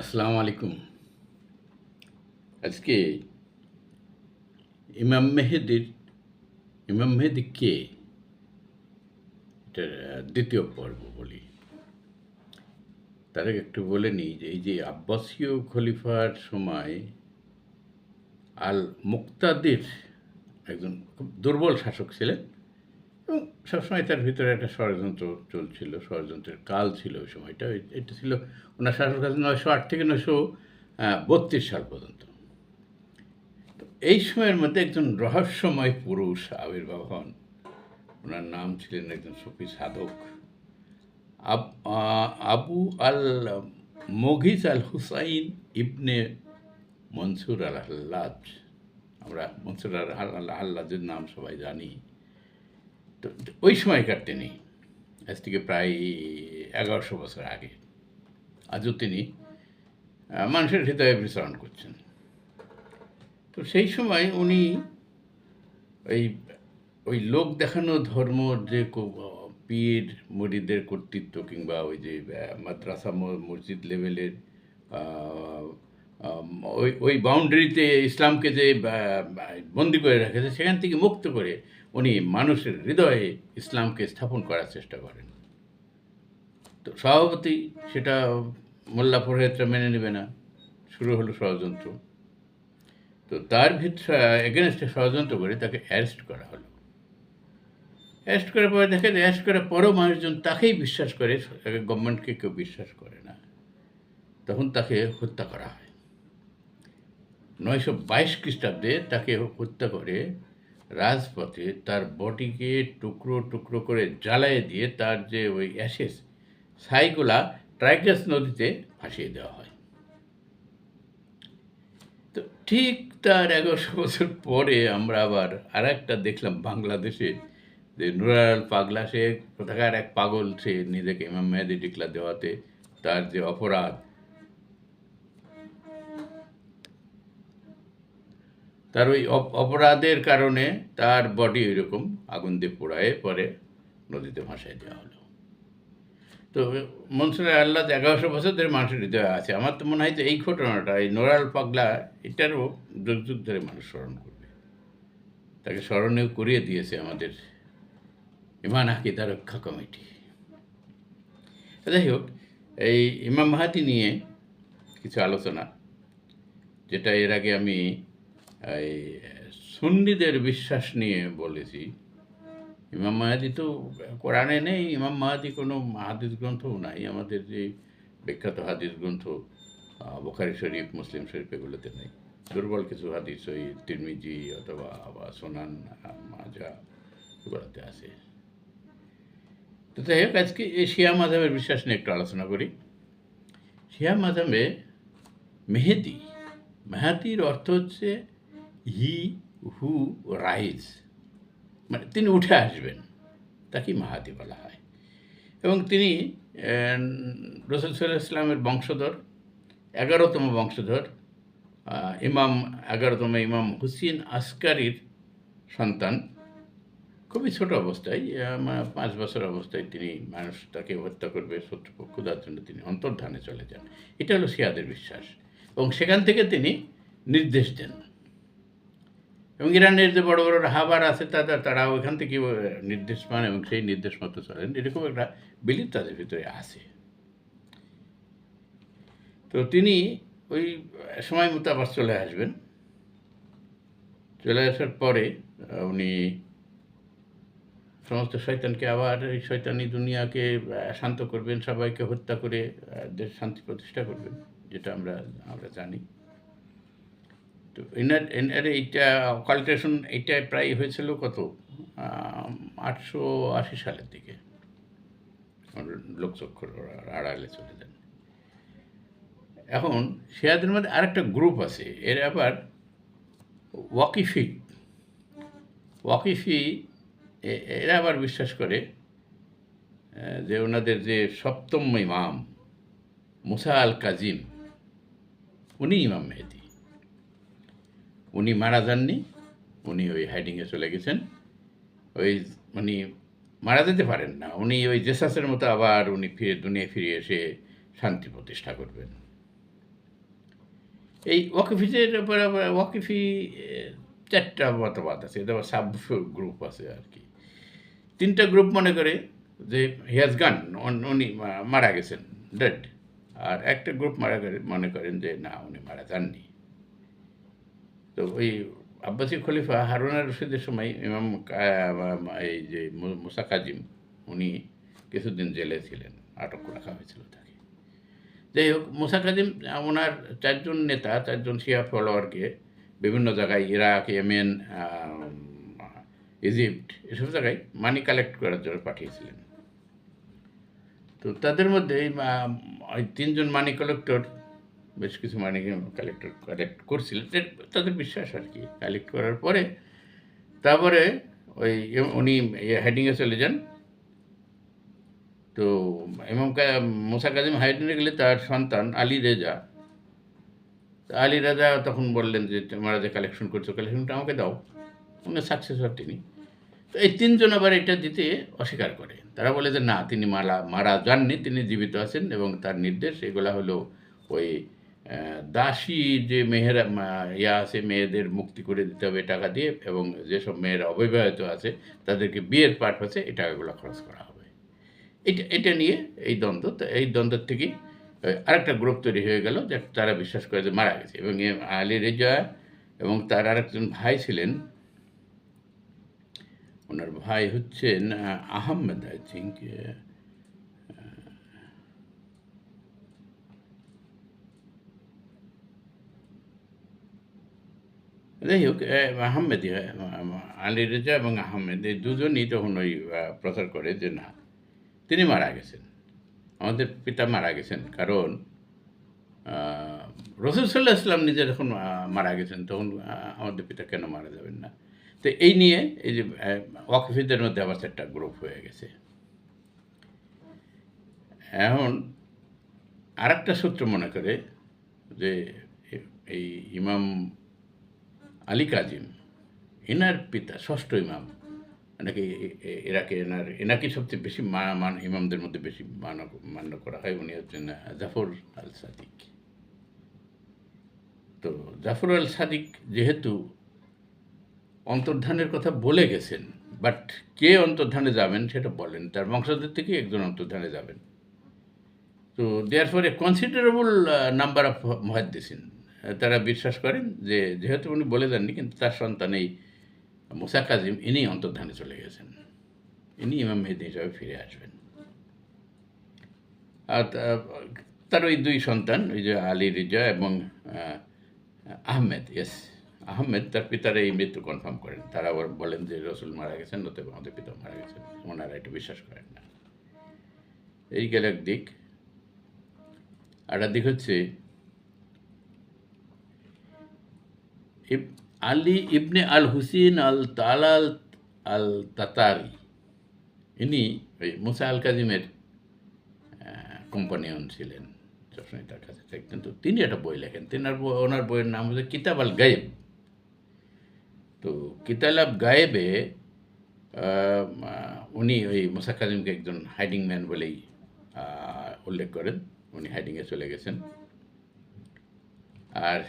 আসসালামু আলাইকুম। আজকে ইমাম মেহেদির, ইমাম মেহেদি কে? এটার দ্বিতীয় পর্ব বলি। তার একটু বলে নিই যে এই যে আব্বাসীয় খলিফার সময় আল মুক্তাদির একজন খুব দুর্বল শাসক ছিলেন। এবং সবসময় তার ভিতরে একটা ষড়যন্ত্র চলছিল, ষড়যন্ত্রের কাল ছিল ওই সময়টা। এটা ছিল ওনার শাসক কাল নয়শো আট থেকে নয়শো বত্রিশ সাল পর্যন্ত। তো এই সময়ের মধ্যে একজন রহস্যময় পুরুষ আবির্ভাব হন। ওনার নাম ছিলেন একজন সুফি সাধক। আব- আল মঘিজ আল হুসাইন ইবনে মনসুর আল হাল্লাজ। আমরা মনসুর আল আল- হাল্লাজের নাম সবাই জানি। তো ওই সময়কার তিনি, আজ থেকে প্রায় এগারোশো বছর আগে। আজও তিনি মানুষের হৃদয়ে বিচরণ করছেন। তো সেই সময় উনি ওই ওই লোক দেখানো ধর্ম যে পীর মরিদের কর্তৃত্ব কিংবা ওই যে মাদ্রাসা মসজিদ লেভেলের ওই ওই বাউন্ডারিতে ইসলামকে যে বন্দি করে রেখেছে, সেখান থেকে মুক্ত করে উনি মানুষের হৃদয়ে ইসলামকে স্থাপন করার চেষ্টা করেন। তো স্বভাবতই সেটা মোল্লা পুরোহিতরা মেনে নেবে না, শুরু হলো ষড়যন্ত্র। তো তার ভিতরে এগেনস্টে ষড়যন্ত্র করে তাকে অ্যারেস্ট করা হলো। অ্যারেস্ট করার পরে দেখেন অ্যারেস্ট করার পরেও মানুষজন তাকেই বিশ্বাস করে গভর্নমেন্টকে কেউ বিশ্বাস করে না। তখন তাকে হত্যা করা হয়। নয়শো বাইশ খ্রিস্টাব্দে তাকে হত্যা করে রাজপথে তার বডিকে টুকরো টুকরো করে জ্বালায় দিয়ে তার যে ওই অ্যাশেস ছাইগুলা ট্রাইগাস নদীতে ভাসিয়ে দেওয়া হয়। তো ঠিক তার এগারোশো বছর পরে আমরা আবার আর একটা দেখলাম বাংলাদেশে, যে নুরাল পাগলা সে কোথাকার এক পাগল সে নিজেকে ইমাম মেহেদি টিকলা দেওয়াতে তার যে অপরাধ তার ওই অপ- অপরাধের কারণে তার বডি এরকম আগুন দিয়ে পোড়ায়, পরে নদীতে ভাসায় দেওয়া হলো। তো মনসুর আল্লাহ এগারোশো বছর ধরে মানুষের হৃদয়ে আছে। আমার তো মনে হয় যে এই ঘটনাটা, এই নোরাল পাগলা, এটারও যুগ যুগ ধরে মানুষ স্মরণ করবে। তাকে স্মরণীয় করিয়ে দিয়েছে আমাদের ইমান আকিদা রক্ষা কমিটি। যাই হোক, এই ইমাম মাহাতি নিয়ে কিছু আলোচনা, যেটা এর আগে আমি এই, সুন্নিদের বিশ্বাস নিয়ে বলেছি। ইমাম মাহাদি তো কোরআনে নেই, ইমাম মাহাদি কোনো হাদিস গ্রন্থও নাই। আমাদের যে বিখ্যাত হাদিস গ্রন্থ বোখারি শরীফ, মুসলিম শরীফ, এগুলোতে নেই। দুর্বল কিছু হাদিস ওই তিরমিজি অথবা সোনান মাজা, এগুলোতে আছে। তো যাই হোক, আজকে এই শিয়া মাধাবের বিশ্বাস নিয়ে একটু আলোচনা করি। শিয়া মাধাবে মেহেদি, মেহাদির অর্থ হচ্ছে হি হু রাইজ মানে তিনি উঠে আসবেন তাকে মাহাদি বলা হয়। এবং তিনি রসুল সাল্লাহ ইসলামের বংশধর, এগারোতম বংশধর ইমাম, এগারোতম ইমাম হুসিন আসকারির সন্তান। খুবই ছোট অবস্থায় পাঁচ বছর অবস্থায় তিনি মানুষ, তাকে হত্যা করবে, শত্রুপক্ষ ক্ষুধার জন্য তিনি অন্তর্ধানে চলে যান। এটা হলো শিয়াদের বিশ্বাস। এবং সেখান থেকে তিনি নির্দেশ দেন। এবং ইরানের যে বড় বড় হাবার আছে তারা তারা ওইখান থেকে নির্দেশ পান এবং সেই নির্দেশ মতো চলেন। এরকম একটা বিলিপ তাদের ভিতরে আছে। তো তিনি ওই সময় মতো আবার চলে আসবেন। চলে আসার পরে উনি সমস্ত শয়তানকে আবার, এই শয়তানি দুনিয়াকে শান্ত করবেন, সবাইকে হত্যা করে দেশ শান্তি প্রতিষ্ঠা করবেন, যেটা আমরা আমরা জানি। তো এনার এনার এইটা অকাল্টেশন এইটা প্রায় হয়েছিল কত? আটশো আশি সালের দিকে। লোকচক্ষর আড়ালে চলে যান। এখন শেয়াদের মধ্যে আরেকটা গ্রুপ আছে, এর আবার ওয়াকিফি। ওয়াকিফি এরা আবার বিশ্বাস করে যে ওনাদের যে সপ্তম ইমাম, মুসা আল কাজিম উনি ইমাম মেহেদি। উনি মারা যাননি, উনি ওই হাইডিংয়ে চলে গেছেন। ওই উনি মারা যেতে পারেন না, উনি ওই জেসাসের মতো আবার উনি ফিরে দুনিয়া ফিরে এসে শান্তি প্রতিষ্ঠা করবেন। এই ওয়াকিফিজের আবার, ওয়াকিফি চারটা মতবাদ আছে, এটা সাব গ্রুপ আছে আর কি। তিনটা গ্রুপ মনে করে যে হিয়াজ গান উনি মারা গেছেন ডেড আর একটা গ্রুপ মারা মনে করেন যে না, উনি মারা যাননি। তো ওই আব্বাসী খলিফা হারুনা রশিদের সময় ইমাম এই যে মুসা কাজিম, উনি কিছুদিন জেলে ছিলেন, আটক রাখা হয়েছিল তাকে। যাই হোক, মুসা কাজিম, ওনার চারজন নেতা, চারজন শিয়া ফলোয়ারকে বিভিন্ন জায়গায়, ইরাক, ইয়েমেন ইজিপ্ট, এসব জায়গায় মানি কালেক্ট করার জন্য পাঠিয়েছিলেন। তো তাদের মধ্যে তিনজন মানি কালেক্টর বেশ কিছু মানি কালেক্টর কালেক্ট করছিলেন এর- তাদের বিশ্বাস আর কি কালেক্ট করার পরে তারপরে ওই উনি হেডিংয়ে চলে যান। তো ইমাম মোসা কাজিম হাইডিনে গেলে তার সন্তান আলী রেজা। আলী রাজা তখন বললেন যে, তোমরা যে কালেকশন করছ কালেকশনটা আমাকে দাও। উনি সাকসেসর তিনি। তো এই তিনজন আবার এটা দিতে অস্বীকার করে। তারা বলে যে, না, তিনি মারা মারা যাননি, তিনি জীবিত আছেন এবং তার নির্দেশ, এগুলা হলো ওই দাসী যে মেয়েরা ইয়া আছে মেয়েদের মুক্তি করে দিতে হবে টাকা দিয়ে এবং যেসব মেয়েরা অবিবাহিত আছে তাদেরকে বিয়ের পারপাসে এই টাকাগুলো খরচ করা হবে। এটা এটা নিয়ে এই দ্বন্দ্ব এই দ্বন্দ্বের থেকেই আরেকটা গ্রুপ তৈরি হয়ে গেল যে তারা বিশ্বাস করে যে মারা গেছে। এবং আলী রেজা এবং তার আরেকজন ভাই ছিলেন ওনার ভাই হচ্ছেন আহ, আহমেদ আই থিঙ্ক যাই হোক আহমেদ আলী রেজা এবং আহমেদ, এই দুজনই তখন ওই প্রচার করে যে না, তিনি মারা গেছেন। আমাদের পিতা মারা গেছেন কারণ রসুল সাল্লাহ ইসলাম নিজে যখন মারা গেছেন তখন আমাদের পিতা কেন মারা যাবেন না? তো এই নিয়ে এই যে ওয়াকিফিদের মধ্যে আবার একটা গ্রুপ হয়ে গেছে। এখন আর একটা সূত্র মনে করে যে এই ইমাম আলী কাজিম এনার পিতা, ষষ্ঠ ইমাম নাকি এরাকে এনার, এনাকে সবচেয়ে বেশি মান, ইমামদের মধ্যে বেশি মান্য মান্য করা হয়। উনি হচ্ছেন জাফর আল সাদিক তো জাফর আল সাদিক যেহেতু অন্তর্ধানের কথা বলে গেছেন, বাট কে অন্তর্ধানে যাবেন সেটা বলেন। তার বংশধর থেকে একজন অন্তর্ধানে যাবেন। তো there for a considerable number of মহাদ্দিসিন। তারা বিশ্বাস করেন যে, যেহেতু উনি বলে দেননি, কিন্তু তার সন্তান এই মুসা কাজিম ইনি অন্তর্ধানে চলে গেছেন। ইনি ইমাম মেহেদি হিসাবে ফিরে আসবেন। আর তার ওই দুই সন্তান, ওই যে আলী রিজা এবং আহমেদ ইয়েস আহমেদ তার পিতার এই মৃত্যু কনফার্ম করেন। তারা আবার বলেন যে, রসুল মারা গেছেন, অতএব আমাদের পিতা মারা গেছেন। ওনারা এটা বিশ্বাস করেন না। এই গেল এক দিক। আর দিক হচ্ছে Ali Ibn Al Husain Al Talal Al Tatari ইনি ওই মুসা আল কাজিমের কোম্পানিয়ন ছিলেন সবসময় তার কাছে। থাকতেন তো তিনি একটা বই লেখেন। তিনার ওনার বইয়ের নাম হচ্ছে কিতাব আল গায়েব তো কিতাব গায়েবে উনি ওই মুসা কাজিমকে একজন হাইডিং ম্যান বলেই উল্লেখ করেন। উনি হাইডিংয়ে চলে গেছেন। আর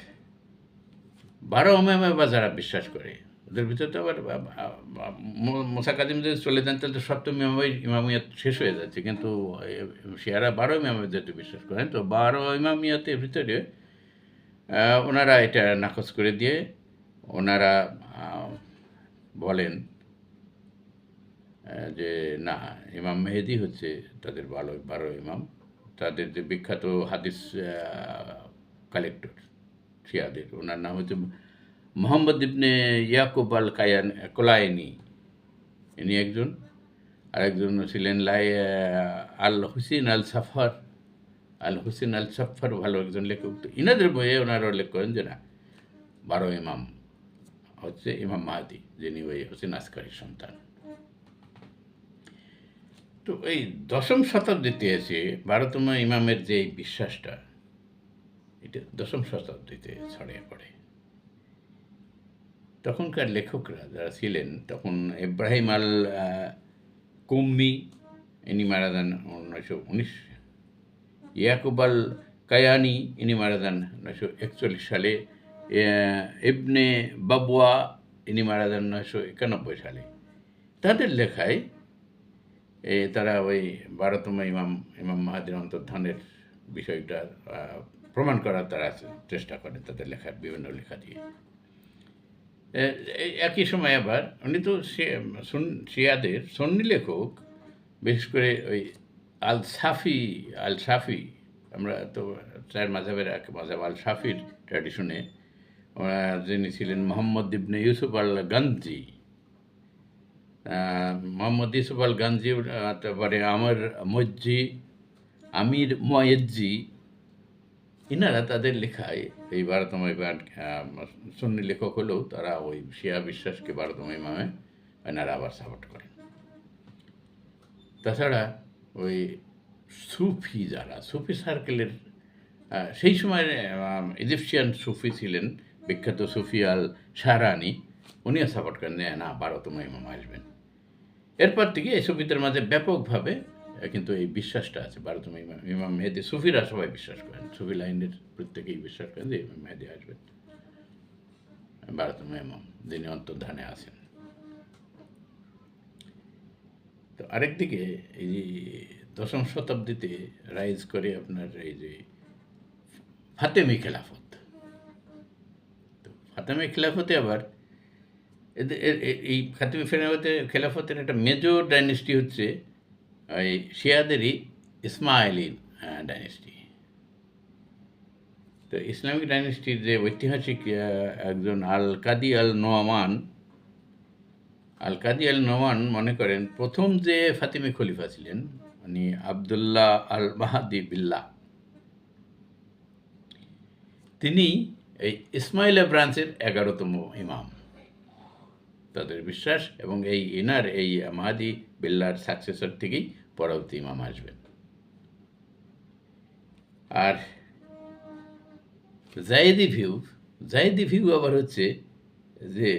বারো অমেমে বা যারা বিশ্বাস করে, ওদের ভিতরে তো আবার মোসা কাজিম যদি চলে যান, তাহলে তো সপ্তম ইমামাই, ইমামিয়াত শেষ হয়ে যাচ্ছে। কিন্তু শিয়ারা বারো ইমামে যেহেতু বিশ্বাস করেন, তো বারো ইমামিয়াতের ভিতরে ওনারা এটা নাকচ করে দিয়ে, ওনারা বলেন যে না, ইমাম মেহেদি হচ্ছে তাদের বারো বারো ইমাম। তাদের যে বিখ্যাত হাদিস কালেক্টর। শিয়াদের ওনার নাম হচ্ছে মোহাম্মদ ইবনে ইয়াকুব আল কায়ান কোলায়নি ইনি একজন আরেকজন ছিলেন লাই Al Husain Al Safar Al Husain Al Safar ভালো একজন লেখক তো ইনাদের বইয়ে ওনারা উল্লেখ করেন যে না বারো ইমাম হচ্ছে ইমাম মাহাদি যিনি ওই হোসেন আসকারির সন্তান তো এই দশম শতাব্দীতে এসে বারোতম ইমামের যে এই বিশ্বাসটা এটা দশম শতাব্দীতে ছড়িয়ে পড়ে। তখনকার লেখকরা যারা ছিলেন তখন ইব্রাহিম আল কুম্মি ইনি মারা যান উনিশশো উনিশ ইয়াকুব আল কায়ানি ইনি মারা যান নয়শো একচল্লিশ সালে ইবনে বাবুয়া ইনি মারা যান নয়শো একানব্বই সালে। তাদের লেখায় এ, তারা ওই বারোতম ইমাম ইমাম মাহাদির অন্তর্ধানের বিষয়টা প্রমাণ করার তারা চেষ্টা করেন, তাদের লেখার বিভিন্ন লেখা দিয়ে। একই সময় আবার উনি তো শিয়াদের সন্নি লেখক, বিশেষ করে ওই আল সাফি আল সাফি আমরা তো চার মাঝাবের এক মাঝাব আল সাফির ট্র্যাডিশনে যিনি ছিলেন মোহাম্মদ ইবনে ইউসুফ আল গান্ধী মোহাম্মদ ইউসুফ আল গান্ধী তারপরে আমর মজ্জি, আমির ময়েজ্জি ইনারা তাদের লেখায়, এই ইমাম সুন্নি লেখক হলেও তারা ওই শিয়া বিশ্বাসকে বারোতম ইমামে এনারা আবার সাপোর্ট করেন। তাছাড়া ওই সুফি যারা, সুফি সার্কেলের সেই সময় ইজিপশিয়ান সুফি ছিলেন, বিখ্যাত সুফি আল শাহরানি, উনিও সাপোর্ট করেন না বারোতম ইমাম আসবেন এরপর থেকে এই সুফিদের মাঝে ব্যাপকভাবে কিন্তু এই বিশ্বাসটা আছে। ভারতম ইমাম ইমাম মেহেদি, সুফিরা সবাই বিশ্বাস করেন। সুফি লাইনের প্রত্যেকেই বিশ্বাস করেন যে ইমাম মেহেদি আসবেন ভারতম ইমাম, যিনি অন্তর্ধানে আছেন। তো আরেকদিকে এই যে দশম শতাব্দীতে রাইজ করে আপনার এই যে ফাতেমি খেলাফত। তো ফাতেমি খেলাফতে আবার এই ফাতেমি খেলাফতে, খেলাফতের একটা মেজর ডাইনেস্টি হচ্ছে শিয়াদেরই ইসমাইলি ডাইনেস্টি তো ইসলামিক ডাইনেস্টির যে ঐতিহাসিক একজন আল কাদি আল নোয়ামান আল কাদি আল নোমান মনে করেন প্রথম যে ফাতিমি খলিফা ছিলেন, উনি আবদুল্লাহ আল মাহাদি বিল্লাহ। তিনি এই ইসমাইলা ব্রাঞ্চের এগারোতম ইমাম। তাদের বিশ্বাস এবং এই ইনার, এই মাহাদি বিল্লার সাকসেসর থেকেই পরবর্তী ইমাম আসবেন। আর জায়েদি ভিউ জায়েদি ভিউ আবার হচ্ছে যে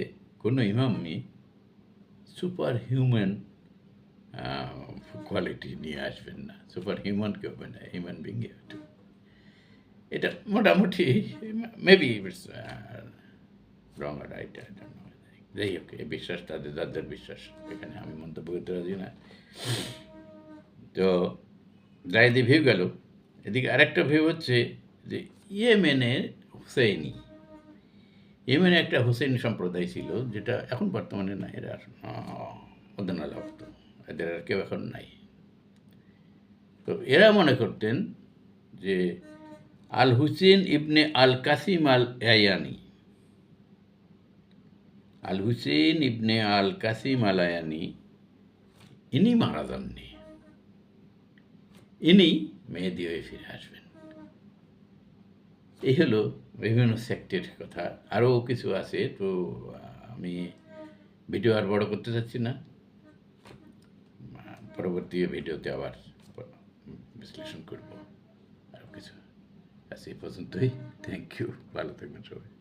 কোনো ইমামই সুপার হিউম্যান কোয়ালিটি নিয়ে আসবেন না। সুপার হিউম্যান কেউ হবে না হিউম্যান বিং এটা মোটামুটি মেবি রং রাইট যাই হোক এই বিশ্বাস, তাদের তাদের বিশ্বাস। এখানে আমি মন্তব্য করতে রাজি না। তো জায়দি ভিউ গেল। এদিকে আরেকটা ভিউ হচ্ছে যে ইয়েমেনের হুসেইনি। ইয়েমেনে একটা হুসেইন সম্প্রদায় ছিল, যেটা এখন বর্তমানে নাই। এরা অদনা ভক্ত এদের আর কেউ এখন নাই। তো এরা মনে করতেন যে আল হুসেন ইবনে আল কাসিম আল আয়ানি আল হুসেন ইবনে আল কাসিম আল আয়ানি ইনি মারা যাননি। ইনি মেহেদি হয়ে ফিরে আসবেন। এই হলো বিভিন্ন সেক্টের কথা। আরও কিছু আছে, তো আমি ভিডিও আর বড় করতে চাচ্ছি না। পরবর্তী ভিডিওতে আবার বিশ্লেষণ করব। আরও কিছু আজ এই পর্যন্তই। থ্যাংক ইউ ভালো থাকবেন সবাই।